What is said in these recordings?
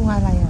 ตัวอะไรอะ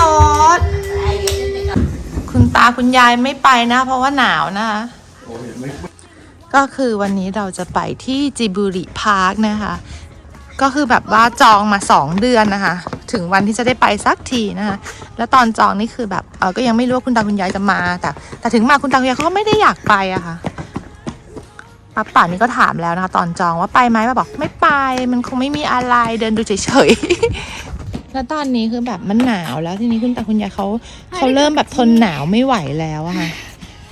รถ คุณตาคุณยายไม่ไปนะ เพราะว่าหนาวนะคะ ก็คือวันนี้เราจะไปที่จิบุริพาร์คนะคะ ก็คือแบบว่าจองมาสองเดือนนะคะ ถึงวันที่จะได้ไปสักทีนะคะ แล้วตอนจองนี่คือแบบเออก็ยังไม่รู้ว่าคุณตาคุณยายจะมา แต่แต่ถึงมาคุณตาคุณยายเขาก็ไม่ได้อยากไปอะค่ะป้าป่านี่ก็ถามแล้วนะคะ ตอนจองว่าไปไหมป้าบอกไม่ไป มันคงไม่มีอะไรเดินดูเฉยๆ แล้วตอนนี้คือแบบมันหนาวแล้วทีนี้คุณตาคุณยายเขาเขาเริ่มแบบทนหนาวไม่ไหวแล้วอะค่ะ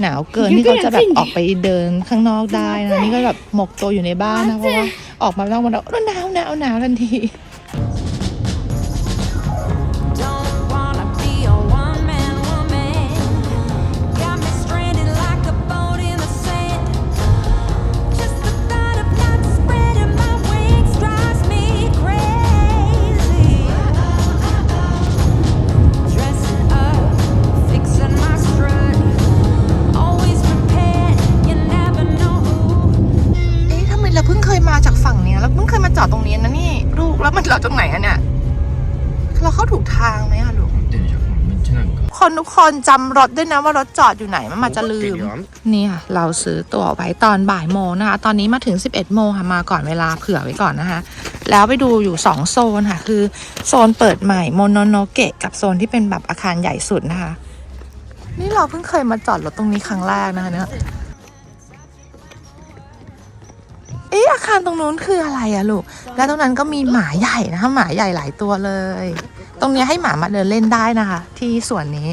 หนาวเกินที่เขาจะแบบออกไปเดินข้างนอกได้นะนี่ก็แบบหมกตัวอยู่ในบ้านนะเพราะว่าออกมาแล้วมันแล้วหนาวหนาวหนาวทันที นทุกคนจำรถด้วยนะว่ารถจอดอยู่ไหนมันมาจะลืม นี่ค่ะ เราซื้อตั๋วไว้ตอนบ่ายโมงนะคะ ตอนนี้มาถึง 11โมงค่ะ มาก่อนเวลาเผื่อไว้ก่อนนะคะ แล้วไปดูอยู่ 2 โซนค่ะ คือโซนเปิดใหม่โมโนโนเกะกับโซนที่เป็นแบบอาคารใหญ่สุดนะคะ นี่เราเพิ่งเคยมาจอดรถตรงนี้ครั้งแรกนะคะเนี่ยเอ๊ะอาคารตรงนู้นคืออะไรอะลูก แล้วตรงนั้นก็มีหมาใหญ่นะคะหมาใหญ่หลายตัวเลย ตรงนี้ให้หมามาเดินเล่นได้นะคะ ที่สวนนี้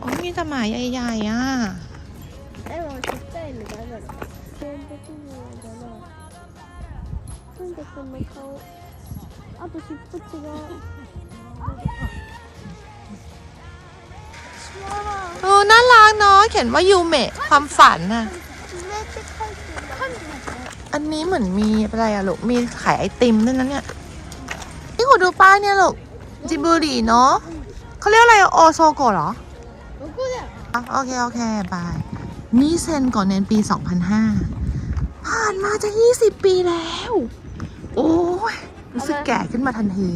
โอ้มีแต่หมาใหญ่ๆอะโอ้น่ารักเนาะเขียนว่ายูเมะความฝันน่ะอันนี้เหมือนมีอะไรอะลูกมีขายไอติมด้วยนะเนี่ย ดูป้ายเนี่ยลูกจิบุรีเนาะเขาเรียกอะไรโอโซโกะเหรอโอเค โอเคไปนี่เซนก่อนเนปี 2005 ผ่านมาจะ 20 ปีแล้ว โอ้ยรู้สึกแก่ขึ้นมาทันที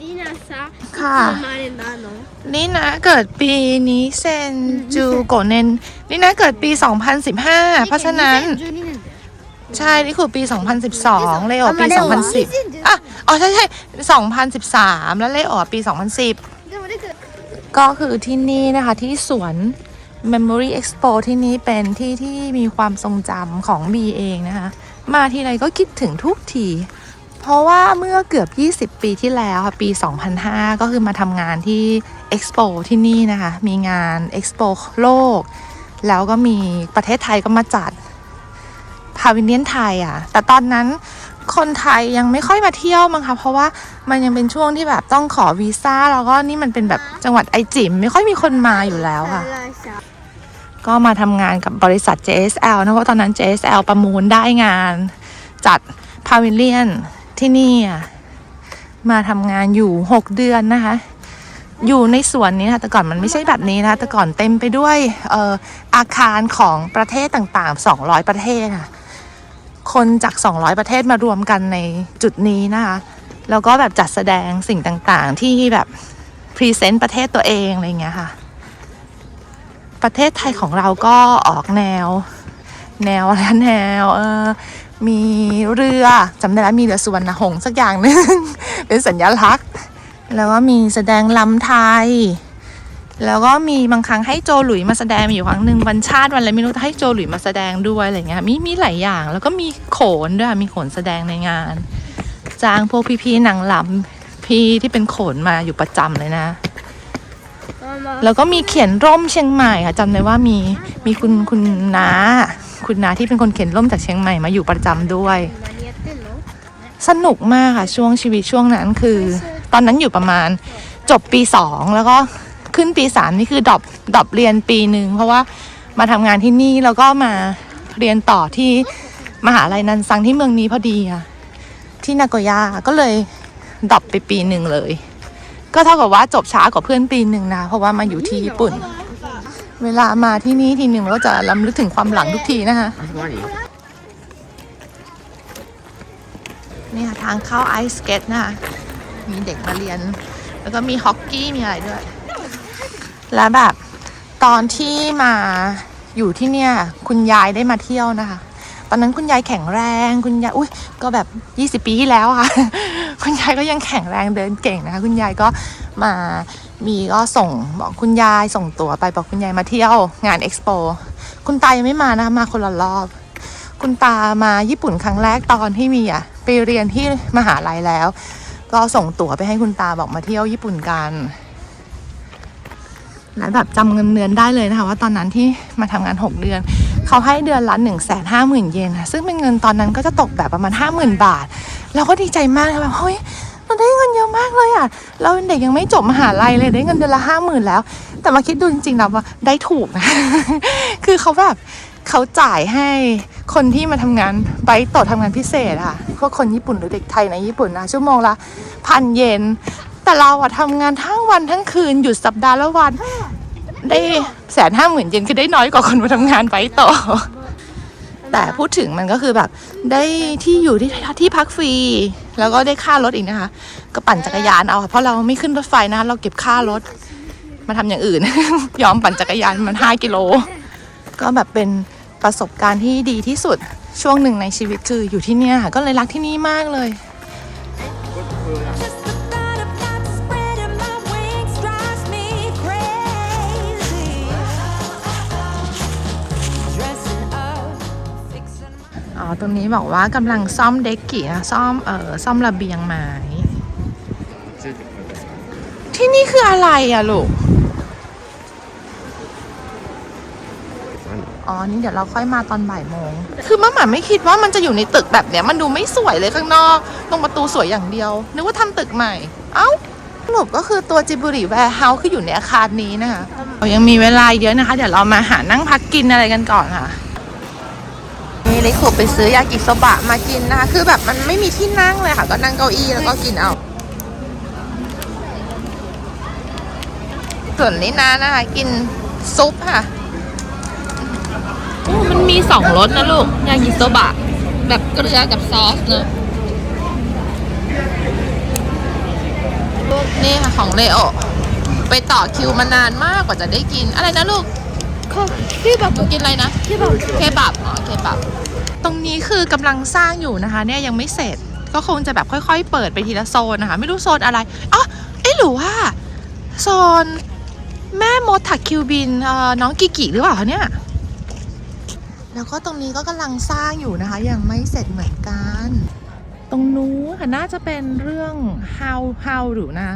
นี่นะซะค่ะ มาเรียนด้านเนาะนี่นะเกิดปีนี้เซนจูโกเนนนี่นะเกิดปี 2015 เพราะฉะนั้น ใช่นี่คือปี 2012 เลโอปี 2010อะอ๋อใช่ใช่2013 แล้วเลโอปี 2010 ก็คือที่นี่นะคะที่สวน Memory Expo ที่นี้เป็นที่ที่มีความทรงจำของบีเองนะคะ มาที่ไรก็คิดถึงทุกที เพราะว่าเมื่อเกือบ 20 ปีที่แล้วค่ะ ปี 2005 ก็คือมาทำงานที่ Expo ที่นี่นะคะ มีงาน Expo โลก แล้วก็มีประเทศไทยก็มาจัด พาวิเนียนไทยอะ แต่ตอนนั้นคนไทยยังไม่ค่อยมาเที่ยวมั้งคะเพราะว่ามันยังเป็นช่วงที่แบบต้องขอวีซ่าแล้วก็นี่มันเป็นแบบจังหวัดไอจิ๋มไม่ค่อยมีคนมาอยู่แล้วค่ะ ก็มาทำงานกับบริษัท JSL นะเพราะตอนนั้น JSL ประมูลได้งานจัดพาวิเลียนที่นี่อะมาทำงานอยู่ 6 เดือนนะคะ อยู่ในสวนนี้นะคะแต่ก่อนมันไม่ใช่แบบนี้นะคะแต่ก่อนเต็มไปด้วยเอ่ออาคารของประเทศต่างๆ 200 ประเทศค่ะ คนจาก 200 ประเทศมารวมกันในจุดนี้นะคะ แล้วก็แบบจัดแสดงสิ่งต่างๆ ที่แบบพรีเซนต์ประเทศตัวเองอะไรอย่างเงี้ยค่ะ ประเทศไทยของเราก็ออกแนว แนวอะแนวเออมีเรือจำได้แล้วมีเรือสุวรรณหงส์สักอย่างหนึง เป็นสัญลักษณ์ แล้วก็มีแสดงลำไทย แล้วก็มีบางครั้งให้โจหลุยมาแสดงอยู่ครั้งหนึ่งวันชาติวันอะไรไม่รู้ให้โจหลุยมาแสดงด้วยอะไรเงี้ยมีมีหลายอย่าง แล้วก็มีโขนด้วยมีโขนแสดงในงาน จ้างพวกพี่ๆหนังลำพี่ที่เป็นโขนมาอยู่ประจำเลยนะ แล้วก็มีเขียนร่มเชียงใหม่ค่ะจำได้ว่ามีมีคุณคุณน้าคุณน้าที่เป็นคนเขียนร่มจากเชียงใหม่มาอยู่ประจำด้วย สนุกมากค่ะช่วงชีวิตช่วงนั้นคือ ตอนนั้นอยู่ประมาณจบปีสองแล้วก็ ขึ้นปีสามนี่คือดรอปดรอปเรียนปีหนึ่งเพราะว่ามาทำงานที่นี่แล้วก็มาเรียนต่อที่มหาลัยนันซังที่เมืองนี้พอดีค่ะที่นาโกย่าก็เลยดรอปไปปีหนึ่งเลย ก็เท่ากับว่าจบช้ากว่าเพื่อนปีหนึ่งนะ เพราะว่ามาอยู่ที่ญี่ปุ่น เวลามาที่นี่ทีหนึ่งก็จะลำลึกถึงความหลังทุกทีนะคะนี่ค่ะทางเข้าไอซ์สเก็ตนะคะมีเด็กมาเรียน แล้วก็มีฮอกกี้มีอะไรด้วย แล้วแบบตอนที่มาอยู่ที่เนี่ย คุณยายได้มาเที่ยวนะคะ ตอนนั้นคุณยายแข็งแรงคุณยายอุ้ยก็แบบ 20 ปีที่แล้วค่ะ คุณยายก็ยังแข็งแรงเดินเก่งนะคะ คุณยายก็มามีก็ส่งบอกคุณยายส่งตั๋วไปบอกคุณยายมาเที่ยวงานเอ็กซ์โปคุณตายังไม่มานะคะมาคนละรอบ คุณตามาญี่ปุ่นครั้งแรกตอนที่มีอะไปเรียนที่มหาลัยแล้ว ก็ส่งตั๋วไปให้คุณตาบอกมาเที่ยวญี่ปุ่นกัน และแบบจำเงินเดือนได้เลยนะคะว่าตอนนั้นที่มาทำงาน 6 เดือน เขาให้เดือนละ1นึ่งแสนห้าหมื่นเยนค่ะซึ่งเป็นเงินตอนนั้นก็จะตกแบบประมาณ 5 0,000 บาท เราก็ดีใจมากนะแบบเฮ้ยเราได้เงินเยอะมากเลยอะ เราเป็นเด็กยังไม่จบมหาลัยเลยได้เงินเดือนละห้าหมื่นแล้ว แต่มาคิดดูจริงๆนะว่าได้ถูกนะ คือเขาแบบเขาจ่ายให้คนที่มาทำงานไบต์ต่อทำงานพิเศษอะพวกคนญี่ปุ่นหรือเด็กไทยในญี่ปุ่นนะชั่วโมงละพันเยน แต่เราอะทำงานทั้งวันทั้งคืนหยุดสัปดาห์ละวัน ได้แสนห้าหมื่นเยนคือได้น้อยกว่าคนมาทำงานไบต์ต่อ แต่พูดถึงมันก็คือแบบ ได้ที่อยู่ที่ที่พักฟรี แล้วก็ได้ค่ารถอีกนะคะ ก็ปั่นจักรยานเอาค่ะเพราะเราไม่ขึ้นรถไฟนะคะเราเก็บค่ารถมาทำอย่างอื่น ยอมปั่นจักรยานมันห้ากิโล ก็แบบเป็นประสบการณ์ที่ดีที่สุดช่วงหนึ่งในชีวิตคืออยู่ที่เนี่ยค่ะก็เลยรักที่นี่มากเลย ตรงนี้บอกว่ากำลังซ่อมเด็กกี่นะซ่อมเอ่อซ่อมระเบียงไม้ที่นี่คืออะไรอะลูกอ๋อ นี่เดี๋ยวเราค่อยมาตอนบ่ายโมง คือมะหมาไม่คิดว่ามันจะอยู่ในตึกแบบเนี้ย มันดูไม่สวยเลยข้างนอก ตรงประตูสวยอย่างเดียว นึกว่าทำตึกใหม่ เอ้าสรุปก็คือตัวจิบุริแวร์เฮาส์คืออยู่ในอาคารนี้นะคะเรายังมีเวลาเยอะนะคะ เดี๋ยวเรามาหานั่งพักกินอะไรกันก่อนค่ะ นี่ลิคุไปซื้อยากิโซบะมากินนะคะ คือแบบมันไม่มีที่นั่งเลยค่ะ ก็นั่งเก้าอี้แล้วก็กินเอาส่วนนี้นะนะคะ กินซุปค่ะมันมีสองรสนะลูก ยากิโซบะ แบบเกลือกับซอสเนอะนี่ค่ะ ของเลโอ ไปต่อคิวมานานมากกว่าจะได้กิน อะไรนะลูกพี่แบบกินอะไรนะ เคบับ เคบับ อ๋อ เคบับ ตรงนี้คือกำลังสร้างอยู่นะคะ เนี่ยยังไม่เสร็จก็คงจะแบบค่อย ๆ เปิดไปทีละโซนนะคะ ไม่รู้โซนอะไรอ๋อเอ๊หรือว่าโซนแม่มดถักคิวบินเอ่อน้องกิกิหรือเปล่าคะเนี่ย แล้วก็ตรงนี้ก็กำลังสร้างอยู่นะคะ ยังไม่เสร็จเหมือนกัน ตรงนู้นค่ะน่าจะเป็นเรื่อง how how หรือนะ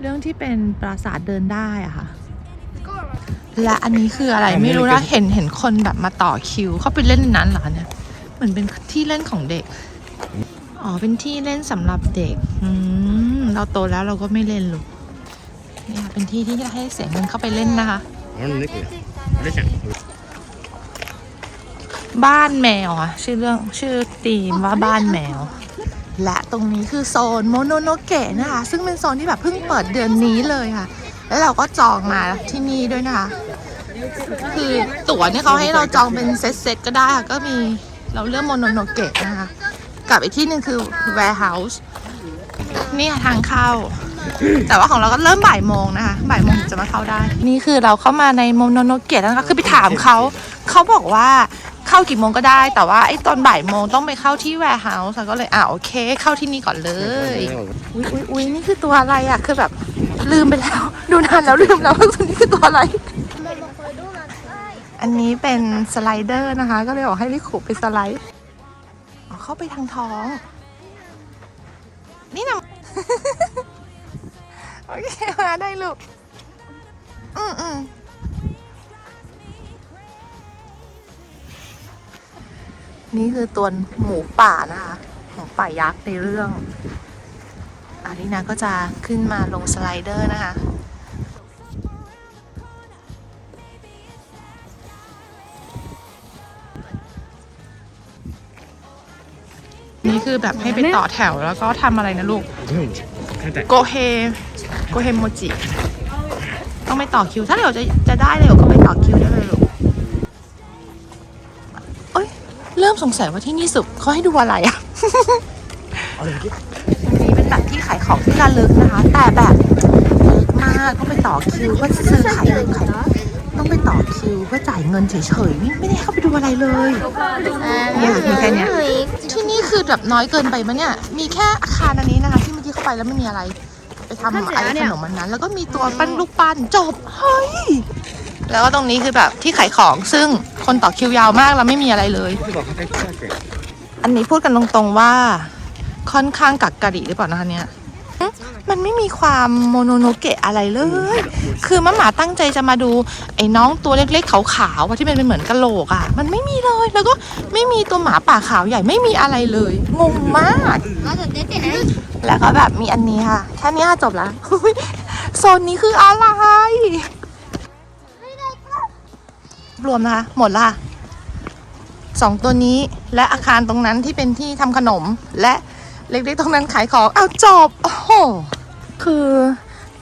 เรื่องที่เป็นปราสาทเดินได้อะค่ะและอันนี้คืออะไรไม่รู้นะเห็นเห็นคนแบบมาต่อคิว เข้าไปเล่นนั้นเหรอเนี่ย หมือนเป็นที่เล่นของเด็ก อ๋อ เป็นที่เล่นสำหรับเด็ก อืม เราโตแล้วเราก็ไม่เล่นหรอกนี่ค่ะเป็นที่ที่ให้เสียเงินเข้าไปเล่นนะคะ บ้านแมวอะ ชื่อเรื่องชื่อตีมว่าบ้านแมว และตรงนี้คือโซนโมโนโนเกะนะคะ ซึ่งเป็นโซนที่แบบเพิ่งเปิดเดือนนี้เลยค่ะ แล้วเราก็จองมาที่นี่ด้วยนะคะ คือตั๋วเนี่ยเขาให้เราจองเป็นเซตๆก็ได้ค่ะ ก็มี เราเลือกโมโนโนเกะนะคะ กับอีกที่หนึ่งคือ warehouse นี่ทางเข้า แต่ว่าของเราก็เริ่มบ่ายโมงนะคะ บ่ายโมงถึงจะมาเข้าได้ นี่คือเราเข้ามาในโมโนโนเกะนะคะคือไปถามเขา เขาบอกว่าเข้ากี่โมงก็ได้ แต่ว่าไอ้ตอนบ่ายโมงต้องไปเข้าที่ warehouse ก็เลยอ่าโอเค เข้าที่นี่ก่อนเลย อุ้ยอุ้ยอุ้ยนี่คือตัวอะไรอะ คือแบบลืมไปแล้ว ดูนานแล้วลืมแล้วว่าตัวนี้คือตัวอะไร อันนี้เป็นสไลเดอร์นะคะ ก็เลยบอกให้ลิคุไปสไลด์เข้าไปทางท้อง นี่นะโอเคมาได้ลูก อืมอืมนี่คือตัวหมูป่านะคะหมูป่ายักษ์ในเรื่องอารินาก็จะขึ้นมาลงสไลเดอร์นะคะ คือแบบให้ไปต่อแถวแล้วก็ทำอะไรนะลูก看在โกเฮ โกเฮโมจิ ต้องไปต่อคิว ถ้าเดี๋ยวจะจะได้เลยก็ไปต่อคิวได้เลยลูกเอ้ย เริ่มสงสัยว่าที่นี่สุดเขาให้ดูอะไรอะอันนี้เป็นแบบที่ขายของที่ระลึกนะคะ แต่แบบเล็กมากต้องไปต่อคิวเพื่อซื้อขายขายต้องไปต่อคิวเพื่อจ่ายเงินเฉยๆนี่ไม่ได้เข้าไปดูอะไรเลย เนี่ยมีแค่เนี้ย ที่นี่ คือแบบน้อยเกินไปมั้งเนี่ย มีแค่อาคารอันนี้นะคะ ที่เมื่อกี้เข้าไปแล้วไม่มีอะไร ไปทำอะไรขนมอันนั้น แล้วก็มีตัวปั้นลูกปั้นจบเฮ้ยแล้วก็ตรงนี้คือแบบที่ขายของซึ่งคนต่อคิวยาวมากแล้วไม่มีอะไรเลย อันนี้พูดกันตรงๆว่าค่อนข้างกักกะดิหรือเปล่านะคะเนี่ย ไม่มีความโมโนโนเกะอะไรเลย คือมะหมาตั้งใจจะมาดู ไอ้น้องตัวเล็กๆขาวๆอะที่มันเป็นเหมือนกะโหลกอะ มันไม่มีเลย แล้วก็ไม่มีตัวหมาป่าขาวใหญ่ไม่มีอะไรเลย งงมาก แล้วก็แบบมีอันนี้ค่ะ แค่นี้ค่ะจบแล้วอุ๊ยโซนนี้คืออะไร รวมนะคะ หมดละค่ะสองตัวนี้และอาคารตรงนั้นที่เป็นที่ทำขนมและเล็กๆตรงนั้นขายของ เอาวจบ โอ้โห คือ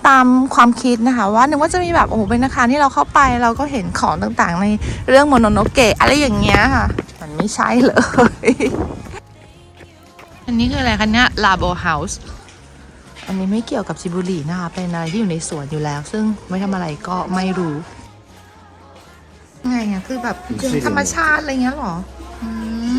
ตามความคิดนะคะว่านึกว่าจะมีแบบโอ้โหเป็นอาคารที่เราเข้าไปเราก็เห็นของต่างๆ ในเรื่องโมโนโนเกะอะไรอย่างเงี้ยค่ะ มันไม่ใช่เลย อันนี้คืออะไรคะเนี่ยลาโบเฮาส์อันนี้ไม่เกี่ยวกับจิบุรีนะคะเป็นอะไรที่อยู่ในสวนอยู่แล้ว ซึ่งไม่ทำอะไรก็ไม่รู้ไงอะคือแบบธรรมชาติอะไรเงี้ยเหรออืม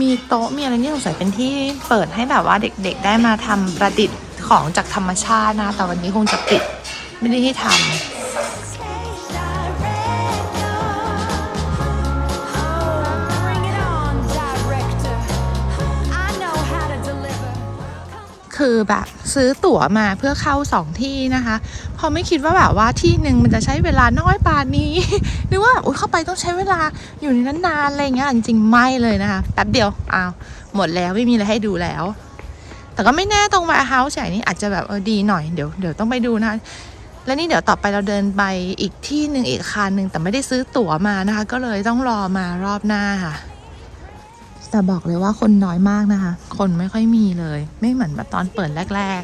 มีโต๊ะมีอะไรนี่สงสัยเป็นที่เปิดให้แบบว่าเด็กๆ ได้มาทำประดิษฐ์ ของจากธรรมชาตินะ แต่วันนี้คงจะปิด ไม่ได้ให้ทำคือแบบซื้อตั๋วมาเพื่อเข้าสองที่นะคะพอไม่คิดว่าแบบว่าที่หนึ่งมันจะใช้เวลาน้อยปานนี้ นึกว่าอุ๊ยเข้าไปต้องใช้เวลาอยู่ในนั้นนานอะไรเงี้ยจริงๆไม่เลยนะคะแป๊บเดียวอ้าวหมดแล้วไม่มีอะไรให้ดูแล้ว แต่ก็ไม่แน่ตรงมาเฮาส์ใหญ่นี่อาจจะแบบเออดีหน่อยเดี๋ยวเดี๋ยวต้องไปดูนะคะและนี่เดี๋ยวต่อไปเราเดินไปอีกที่หนึ่งอีกอาคารหนึ่งแต่ไม่ได้ซื้อตั๋วมานะคะ ก็เลยต้องรอมารอบหน้าค่ะแต่บอกเลยว่าคนน้อยมากนะคะ คนไม่ค่อยมีเลย ไม่เหมือนแบบตอนเปิดแรก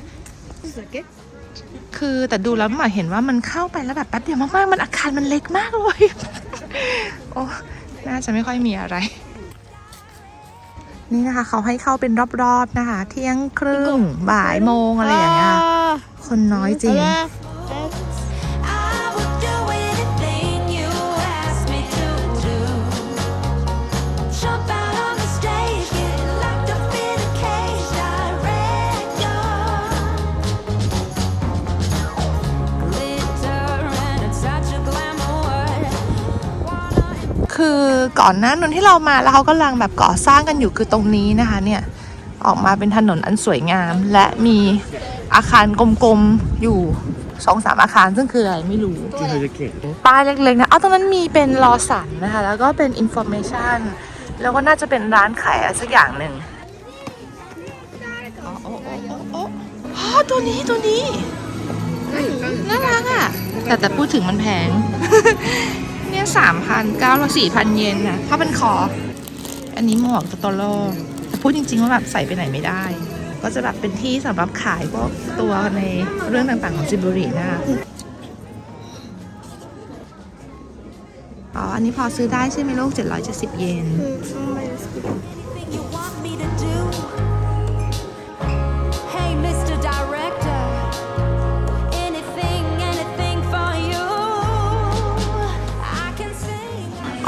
ๆ คือแต่ดูแล้วมาเห็นว่ามันเข้าไปแล้วแบบแป๊บเดียวมากๆ มันอาคารมันเล็กมากเลย โอ้ น่าจะไม่ค่อยมีอะไร นี่นะคะ เขาให้เข้าเป็นรอบๆนะคะ เที่ยงครึ่งบ่ายโมงอะไรอย่างเงี้ยคนน้อยจริง คือก่อนหน้านั้นที่เรามาแล้วเขากำลังแบบก่อสร้างกันอยู่คือตรงนี้นะคะเนี่ยออกมาเป็นถนนอันสวยงาม และมีอาคารกลมๆอยู่สองสามอาคารซึ่งคืออะไรไม่รู้ป้ายเล็กๆนะ เอาตรงนั้นมีเป็นรอสันนะคะ แล้วก็เป็นอินโฟเมชันแล้วก็น่าจะเป็นร้านขายอะไรสักอย่างหนึ่งอ๋อโอ้โอ้โอ้โอ้อ๋อตัวนี้ตัวนี้ น่ารักอะ แต่แต่พูดถึงมันแพง เนี่ยสามพันเก้าร้อยสี่พันเยนนะผ้าเป็นคอ อันนี้หมวกตตโลแต่พูดจริง ๆ ว่าแบบใส่ไปไหนไม่ได้ ก็จะแบบเป็นที่สำหรับขายพวกตัวในเรื่องต่างๆของจิบุรีนะคะ อ๋อ อันนี้พอซื้อได้ใช่ไหมลูกเจ็ดร้อยเยน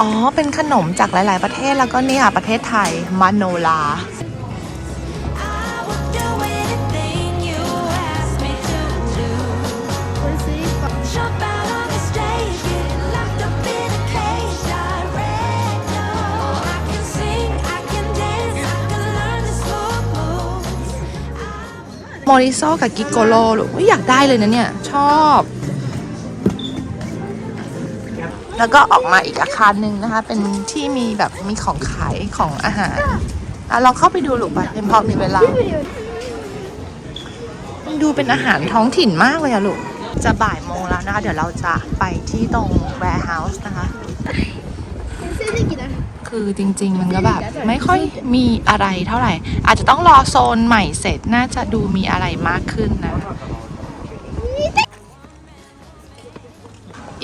อ๋อ เป็นขนมจากหลาย ๆ ประเทศแล้วก็นี่ค่ะประเทศไทยมาโนลาโมริโซกับกิโกโลหรืออยากได้เลยนะเนี่ย ชอบ แล้วก็ออกมาอีกอาคารหนึ่งนะคะ เป็นที่มีแบบมีของขายของอาหารอะเราเข้าไปดูหลูกไปเดี๋ยพอมีเวลาดูเป็นอาหารท้องถิ่นมากเลยอะลูก จะบ่ายโมงแล้วนะคะ เดี๋ยวเราจะไปที่ตรง warehouse นะคะ คือจริง ๆ มันก็แบบ ไม่ค่อยมีอะไรเท่าไหร่ อาจจะต้องรอโซนใหม่เสร็จน่าจะดูมีอะไรมากขึ้นนะ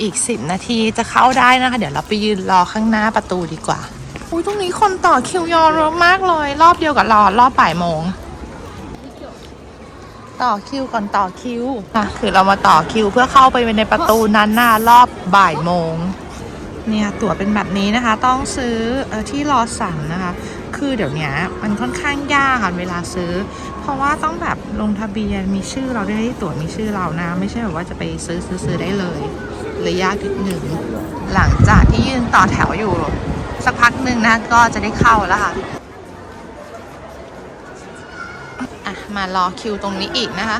อีก 10 นาทีจะเข้าได้นะคะ เดี๋ยวเราไปยืนรอข้างหน้าประตูดีกว่าอุ้ยตรงนี้คนต่อคิวยอเยอะมากเลย รอบเดียวกับรอรอบบ่ายโมง ต่อคิวก่อนต่อคิวอะคือเรามาต่อคิวเพื่อเข้าไปในประตูนั้นหน้ารอบบ่ายโมงเนี่ยตั๋วเป็นแบบนี้นะคะ ต้องซื้ออที่รอสั่งนะคะ คือเดี๋ยวนี้มันค่อนข้างยากค่ะเวลาซื้อ เพราะว่าต้องแบบลงทะเบียนมีชื่อเราด้วยตั๋วมีชื่อเรานะ ไม่ใช่แบบว่าจะไปซื้อซื้อซื้อได้เลย เลยยากนิดหนึ่งหลังจากที่ยืนต่อแถวอยู่ สักพักหนึ่งนะก็จะได้เข้าแล้วค่ะอะ มารอคิวตรงนี้อีกนะคะ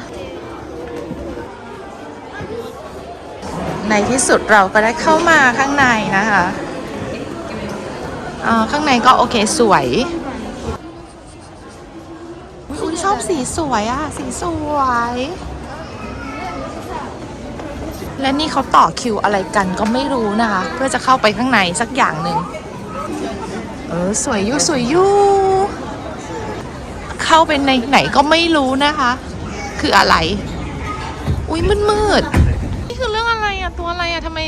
ในที่สุดเราก็ได้เข้ามาข้างในนะคะอ่าข้างในก็โอเคสวยอุ๊ยชอบสีสวยอะสีสวย และนี่เขาต่อคิวอะไรกันก็ไม่รู้นะคะ เพื่อจะเข้าไปข้างในสักอย่างหนึ่งเออสวยอยู่สวยอยู่เข้าไปในไหนก็ไม่รู้นะคะ คืออะไร อุ้ยมืดมืดนี่คือเรื่องอะไรอะตัวอะไรอะทำไม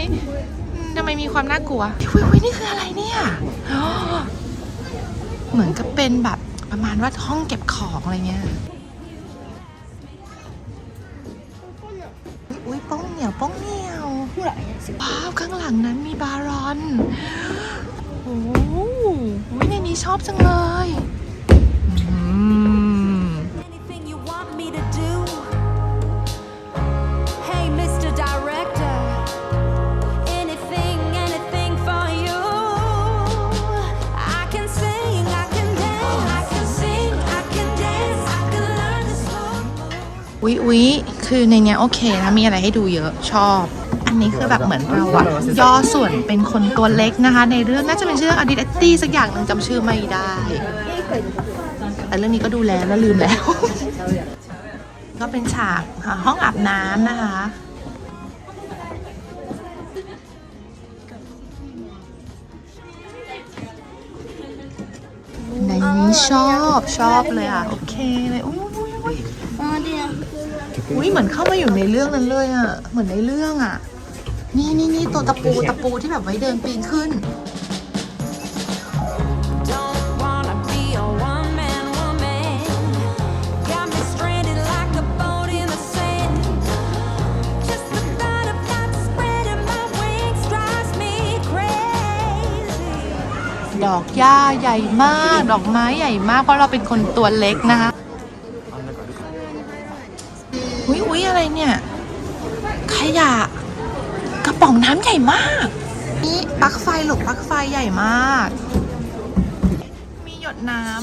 ทำไมมีความน่ากลัวอุ้ยอุ้ยนี่คืออะไรเนี่ยเหมือนกับเป็นแบบประมาณว่าห้องเก็บของอะไรเงี้ย นียวโป้องเหนียวว้าวข้างหลังนั้นมีบารอนโอ้โหอุ๊ยในนี้ชอบจังเลยอืม Anything you want me to do? Hey, Mr. Director. Anything, anything for you. I can sing, I can dance, I can sing, I can dance, I can learn to slow. อุ๊ยอุ๊ย คือในเนี้ยโอเคนะมีอะไรให้ดูเยอะชอบ อันนี้คือแบบเหมือนเราอะย่อส่วนเป็นคนตัวเล็กนะคะ ในเรื่องน่าจะเป็นชื่ออดิตตี้สักอย่างหนึ่งจำชื่อไม่ได้ แต่เรื่องนี้ก็ดูแลแล้วลืมแล้ว ก็เป็นฉากห้องอาบน้ำนะคะในนี้ชอบชอบเลยอะ โอเคเลยอุ้ยอุ้ยอุ้ยあで อุ้ยเหมือนเข้ามาอยู่ในเรื่องนั้นเลยอะ เหมือนในเรื่องอะ นี่นี่นี่ตัวตะปูตะปูที่แบบไว้เดินปีนขึ้น Don't wanna be a one-man woman. Got me stranded like a boat in the sand. Just the thought of not spreading my wings drives me crazy. ดอกหญ้าใหญ่มาก ดอกไม้ใหญ่มาก เพราะเราเป็นคนตัวเล็กนะคะ ยะ กระป๋องน้ำใหญ่มาก นี่ปลั๊กไฟหลกปลั๊กไฟใหญ่มาก มีหยดน้ำ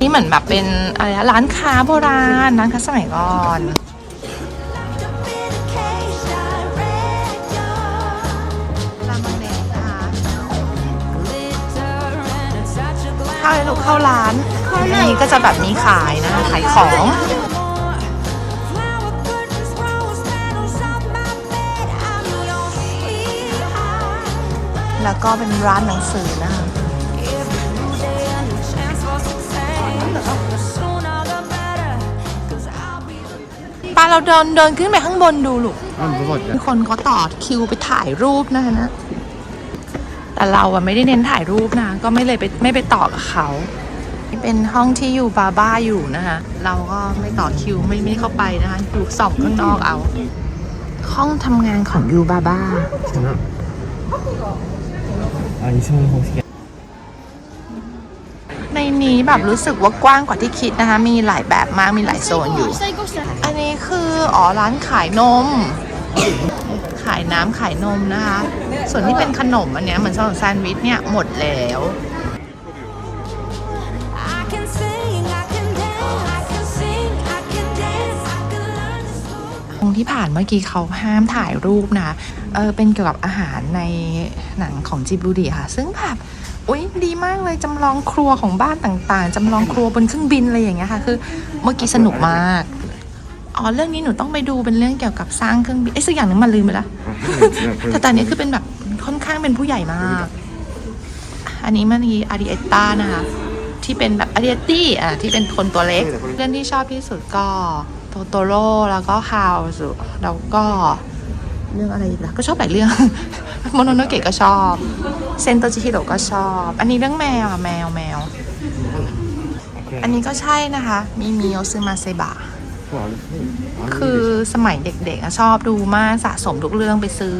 นี่เหมือนแบบเป็นอะไรนะร้านค้าโบราณร้านค้าสมัยก่อนรานบางนะคะเข้าเลยลูกเข้าร้าน นี่ก็จะแบบนี้ขายนะขายของแล้วก็เป็นร้านหนังสือนะคปาเราเดินเดินขึ้นไปข้างบนดูลูกมีคนเขาต่อคิวไปถ่ายรูปนะคะนะ แต่เราอะไม่ได้เน้นถ่ายรูปนะ ก็ไม่เลยไปไม่ไปต่อกับเขา เป็นห้องที่อยู่บาบ้าอยู่นะคะ เราก็ไม่ต่อคิวไม่ไม่เข้าไปนะคะอยู่สองข้างนอกเอา ห้องทำงานของยูบาบ้าในนี้แบบรู้สึกว่ากว้างกว่าที่คิดนะคะ มีหลายแบบมากมีหลายโซนอยู่ อันนี้คืออ๋อร้านขายนม ขายน้ำขายนมนะคะ ส่วนที่เป็นขนมอันเนี้ยเหมือนสำหรับแซนด์วิชเนี่ยหมดแล้ว ที่ผ่านเมื่อกี้เขาห้ามถ่ายรูปนะเออเป็นเกี่ยวกับอาหารในหนังของจิบูริค่ะ ซึ่งแบบอุ๊ยดีมากเลยจำลองครัวของบ้านต่างๆจำลองครัวบนเครื่องบินอะไรอย่างเงี้ยค่ะ คือเมื่อกี้สนุกมากอ๋อเรื่องนี้หนูต้องไปดูเป็นเรื่องเกี่ยวกับสร้างเครื่องบินไอ้ยสักอย่างหนึงมาลืมไปละแต่ตอนนี้คือเป็นแบบค่อนข้างเป็นผู้ใหญ่มาก อันนี้มันมีอาริเอตต้านะคะที่เป็นแบบอาริเอตตี้อะที่เป็นคนตัวเล็กเรื่องที่ชอบที่สุดก็ โตโตโร่แล้วก็ฮาวสุแล้วก็เรื่องอะไรอีกล่ะก็ชอบหลายเรื่องโมโนโนเกะก็ชอบ เซนโตจิฮิโร่ก็ชอบ อันนี้เรื่องแมวอะแมวแมว อันนี้ก็ใช่นะคะ มีมิโอซึมาเซบะ คือสมัยเด็กๆอะชอบดูมากสะสมทุกเรื่องไปซื้อ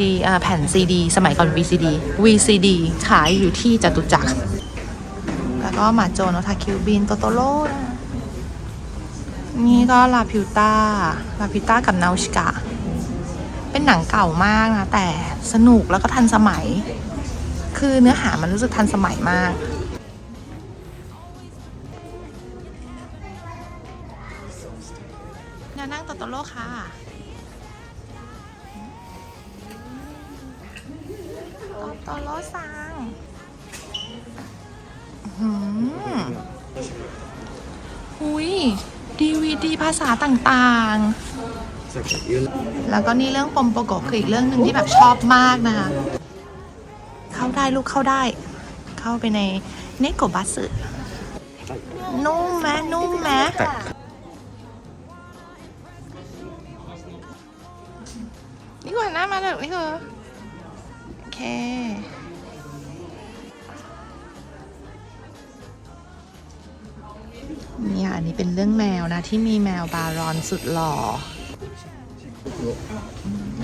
ดีอ่าแผ่นซีดี สมัยก่อน VCD VCD ขายอยู่ที่จตุจักร แล้วก็หมาโจโนทาคิวบินโตโตโร่นะ นี่ก็ลาพิวต้าลาพิวต้ากับนาชิกะ เป็นหนังเก่ามากนะ แต่สนุกแล้วก็ทันสมัย คือเนื้อหามันรู้สึกทันสมัยมาก ต่างๆ แล้วก็นี่เรื่องปมโปโกะคืออีกเรื่องหนึ่งที่แบบชอบมากนะคะ เข้าได้ลูกเข้าได้ เข้าไปในเนโกบัสนุ่มไหมนุ่มไหมนี่ก่อนหน้ามาเลยนี่คือโอเค เป็นเรื่องแมวนะ ที่มีแมวบารอนสุดหล่อ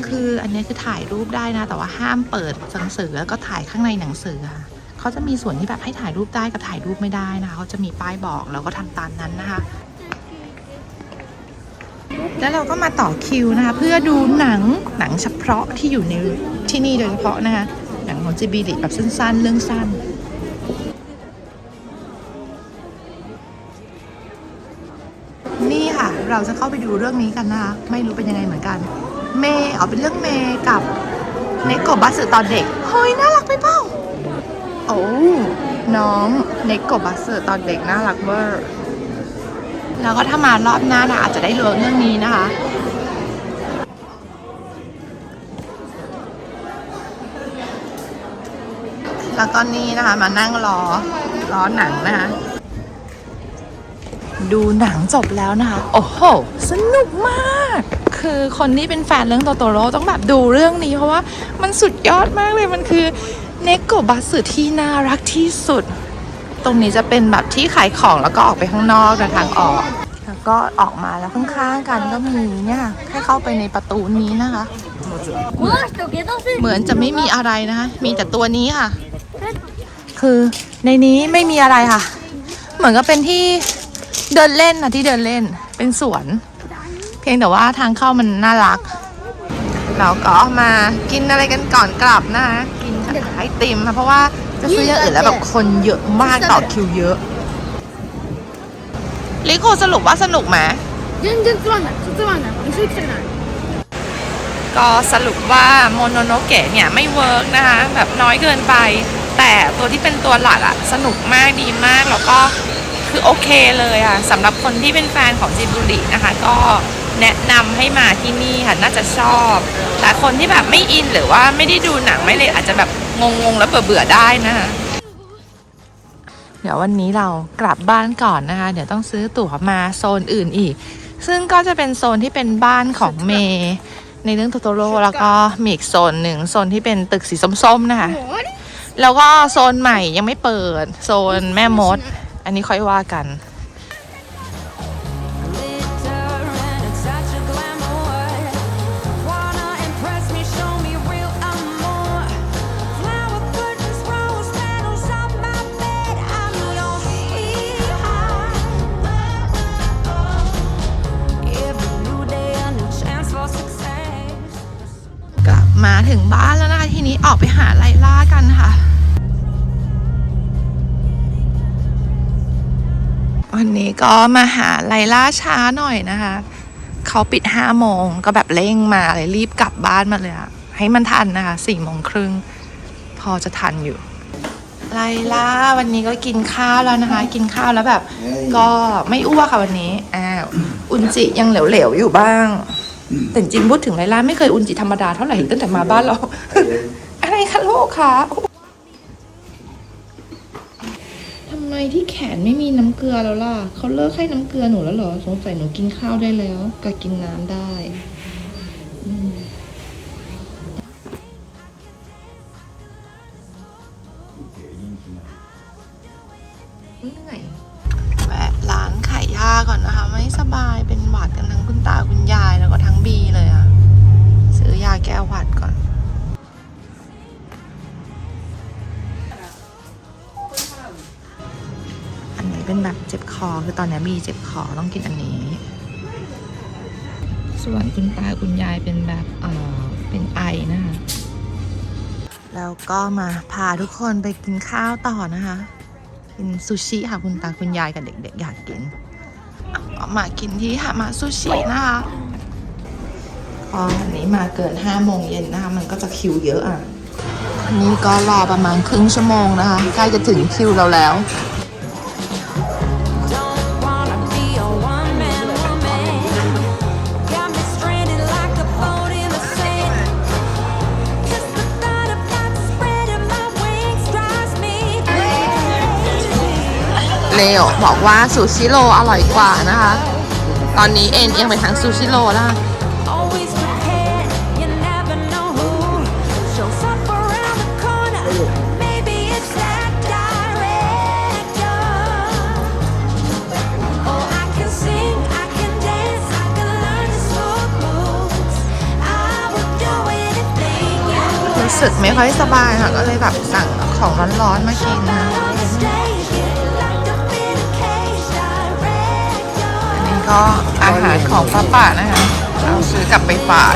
คืออันนี้คือถ่ายรูปได้นะ แต่ว่าห้ามเปิดหนังสือแล้วก็ถ่ายข้างในหนังสือค่ะเขาจะมีส่วนที่แบบให้ถ่ายรูปได้กับถ่ายรูปไม่ได้นะคะเขาจะมีป้ายบอกแล้วก็ทำตามนั้นนะคะ แล้วเราก็มาต่อคิวนะคะ เพื่อดูหนังหนังเฉพาะที่อยู่ในที่นี่โดยเฉพาะนะคะหนังของจีบีดิแบบสั้นๆ เรื่องสั้น เราจะเข้าไปดูเรื่องนี้กันนะคะ ไม่รู้เป็นยังไงเหมือนกัน เมย์อ๋อเป็นเรื่องเมย์กับเนโกะบัสตอนเด็ก เฮ้ย น่ารักไปเปล่าโอ้น้องเนโกะบัสตอนเด็กน่ารักเวอร์แล้วก็ถ้ามารอบหน้านะอาจจะได้รู้เรื่องนี้นะคะแล้วก็นี่นะคะมานั่งรอรอหนังนะคะ ดูหนังจบแล้วนะคะ โอ้โห สนุกมาก คือคนที่เป็นแฟนเรื่องโตโตโรต้องแบบดูเรื่องนี้ เพราะว่ามันสุดยอดมากเลยมันคือเนโกบัสที่น่ารักที่สุด ตรงนี้จะเป็นแบบที่ขายของแล้วก็ออกไปข้างนอกทางออก แล้วก็ออกมาแล้วข้างๆกันก็มีเนี่ยให้เข้าไปในประตูนี้นะคะ เหมือนจะไม่มีอะไรนะคะ มีแต่ตัวนี้ค่ะ คือในนี้ไม่มีอะไรค่ะ เหมือนก็เป็นที่ เดินเล่นนะที่เดินเล่นเป็นสวน เพียงแต่ว่าทางเข้ามันน่ารัก เราก็มากินอะไรกันก่อนกลับนะคะกินไอติมค่ะเพราะว่าจะซื้อเย่าอื่นแล้วแบบคนเยอะมากต่อคิวเยอะ ลิโกสรุปว่าสนุกไหมยืงยืงตัวหน่ะตัวหน่ะไม่ช่วยขนาดก็สรุปว่าโมโนโนเกะเนี่ยไม่เวิร์กนะคะแบบน้อยเกินไป แต่ตัวที่เป็นตัวหลักอะสนุกมากดีมากแล้วก็ คือโอเคเลยอะสำหรับคนที่เป็นแฟนของจิบุรินะคะ ก็แนะนำให้มาที่นี่ค่ะน่าจะชอบ แต่คนที่แบบไม่อินหรือว่าไม่ได้ดูหนังไม่เลยอาจจะแบบงงๆ แล้วเบื่อๆได้นะคะเดี๋ยววันนี้เรากลับบ้านก่อนนะคะ เดี๋ยวต้องซื้อตั๋วมาโซนอื่นอีก ซึ่งก็จะเป็นโซนที่เป็นบ้านของเมย์ในเรื่องโตโตโร่แล้วก็มีอีกโซนหนึ่งโซนที่เป็นตึกสีส้มๆนะคะ แล้วก็โซนใหม่ยังไม่เปิด โซนแม่มดันนี้ค่อยว่ากันมาถึงบ้านแล้วนะคะทีนี้ออกไปหาไล่ล่ากันค่ะ วันนี้ก็มาหาไลล่าช้าหน่อยนะคะ เขาปิดห้าโมงก็แบบเร่งมาเลยรีบกลับบ้านมาเลยอะให้มันทันนะคะสี่โมงครึ่งพอจะทันอยู่ ไลล่าวันนี้ก็กินข้าวแล้วนะคะ กินข้าวแล้วแบบ ก็ไม่อ้วกค่ะวันนี้อ้าวอุนจิยังเหลวๆอยู่บ้าง แต่จริงๆพูดถึงไลล่าไม่เคยอุนจิธรรมดาเท่าไหร่ตั้งแต่มาบ้านเรา อะไรคะลูกคะทำ ไมที่แขนไม่มีน้ำเกลือแล้วล่ะ เขาเลิกให้น้ำเกลือหนูแล้วเหรอ สงสัยหนูกินข้าวได้แล้วก็กินน้ำได้ อคือตอนนี้บีเจ็บคอต้องกินอันนี้ ส่วนคุณตาคุณยายเป็นแบบเออเป็นไอนะคะแล้วก็มาพาทุกคนไปกินข้าวต่อนะคะ กินซูชิค่ะคุณตาคุณยายกับเด็กๆอยากกินเอามากินที่ฮามาซูชินะคะพออันนี้มาเกินห้าโมงเย็นนะคะมันก็จะคิวเยอะอะนนี้ก็รอประมาณครึ่งชั่วโมงนะคะใกล้จะถึงคิวเราแล้ว เลโอบอกว่าซูชิโรอร่อยกว่านะคะ ตอนนี้เอ็นเอียงไปทางซูชิโรแล้วค่ะ Always prepared, you never know who shows up around the corner. Maybe it's that director. Oh, I can sing, I can dance, I can learn the smooth moves. I would do anything you รู้สึกไม่ค่อยสบายค่ะ ก็เลยแบบสั่งของร้อนๆมากินนะ ก็อาหารของป้าป่านะคะเอาซื้อกลับไปฝาก